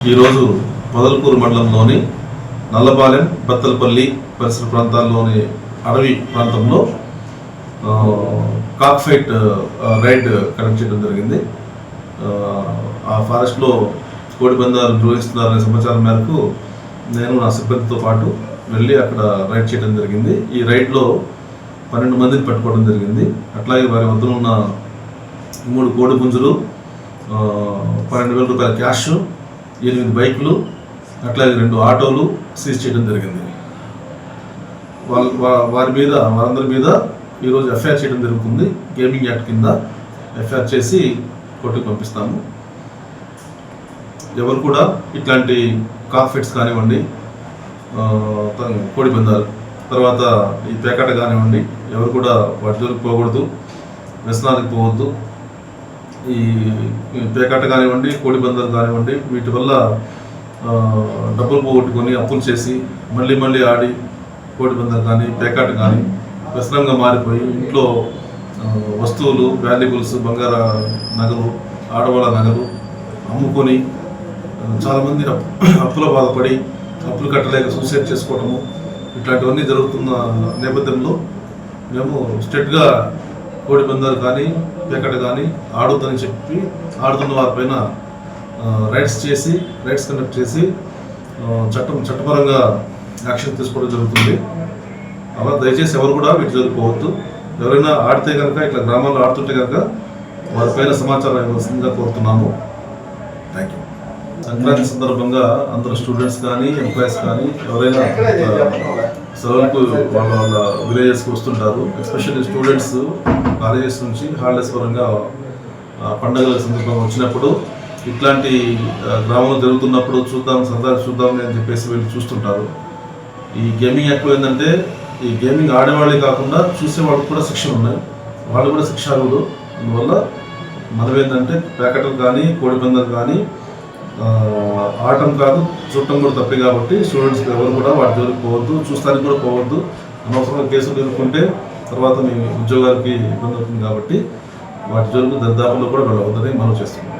ఈరోజు పొదలకూరు మండలంలోని నల్లపాలెం బత్తలపల్లి పరిసర ప్రాంతాల్లోని అడవి ప్రాంతంలో కాక్ఫైట్ రైడ్ కండక్ట్ చేయడం జరిగింది. ఆ, ఫారెస్ట్లో కోడి పందాలు నిర్వహిస్తున్నారనే సమాచారం మేరకు నేను నా సిబ్బందితో పాటు వెళ్ళి అక్కడ రైడ్ చేయడం జరిగింది. ఈ రైడ్లో పన్నెండు మందిని పట్టుకోవడం జరిగింది. అట్లాగే వారి వద్ద ఉన్న మూడు కోడి పుంజులు పన్నెండు వేల రూపాయల క్యాష్ ఎనిమిది బైకులు అట్లాగే రెండు ఆటోలు సీజ్ చేయడం జరిగింది. వాళ్ళ వారి మీద వారందరి మీద ఈరోజు ఎఫ్ఐఆర్ చేయడం జరుగుతుంది. గేమింగ్ యాక్ట్ కింద ఎఫ్ఐఆర్ చేసి కోర్టుకు పంపిస్తాము. ఎవరు కూడా ఇట్లాంటి కాఫిట్స్ కానివ్వండి ఆ, కోడి పందాలు తర్వాత ఈ పేకాట కానివ్వండి ఎవరు కూడా వాటి జోలికి పోకూడదు వ్యసనాలకు పోవద్దు. ఈ పేకాట కానివ్వండి కోడి కానివ్వండి వీటి వల్ల డబ్బులు పోగొట్టుకొని అప్పులు చేసి మళ్ళీ మళ్ళీ ఆడి కోడి కానీ పేకాట కానీ వ్యసనంగా మారిపోయి ఇంట్లో వస్తువులు వాల్యుబుల్స్ బంగార నగలు ఆడవాళ్ళ నగలు అమ్ముకొని చాలామంది అప్పుల బాధపడి అప్పులు కట్టలేక సూసైడ్ చేసుకోవడము ఇట్లాంటివన్నీ జరుగుతున్న నేపథ్యంలో మేము స్టేట్గా కోడి పందాలు కానీ పేకట కానీ ఆడొద్దని చెప్పి ఆడుతున్న వారిపైన రైడ్స్ చేసి రైడ్స్ కండక్ట్ చేసి చట్టం చట్టపరంగా యాక్షన్ తీసుకోవడం జరుగుతుంది. అలా దయచేసి ఎవరు కూడా వీటి జరుగుకోవద్దు ఎవరైనా ఆడితే కనుక ఇట్లా గ్రామాల్లో ఆడుతుంటే కనుక వారిపైన సమాచారం ఇవ్వాల్సిందిగా కోరుతున్నాము. థ్యాంక్ యూ సంక్రాంతి సందర్భంగా అందరు స్టూడెంట్స్ కానీ ఎంప్లాయీస్ కానీ ఎవరైనా సెలవులకు వాళ్ళ వాళ్ళ విలేజెస్కి వస్తుంటారు. ఎస్పెషల్లీ స్టూడెంట్స్ కాలేజెస్ నుంచి హాలిడేస్ పరంగా పండగల సందర్భంగా వచ్చినప్పుడు ఇట్లాంటి ఆ, గ్రామంలో జరుగుతున్నప్పుడు చూద్దాం సరదా చూద్దాం అని చెప్పేసి వీళ్ళు చూస్తుంటారు. ఈ గేమింగ్ యాక్ట్లో ఏంటంటే ఈ గేమింగ్ ఆడేవాళ్ళే కాకుండా చూసే వాళ్ళకి కూడా శిక్షలు ఉన్నాయి. వాళ్ళు కూడా శిక్షార్హులు. అందువల్ల మనం ఏంటంటే ప్యాకెట్లు కానీ కోడిపందలు కానీ ఆటం ఆడటం కాదు చూడటం కూడా తప్పే కాబట్టి స్టూడెంట్స్ ఎవరు కూడా వాటి జోలికి పోవద్దు చూస్తానికి కూడా పోవద్దు. అనవసరంగా కేసులు ఎదుర్కొంటే తర్వాత మీ ఉద్యోగాలకి ఇబ్బంది అవుతుంది కాబట్టి వాటి జోలికి దరిదాపుల్లో కూడా వెళ్ళవద్దని మనం చేస్తున్నాం.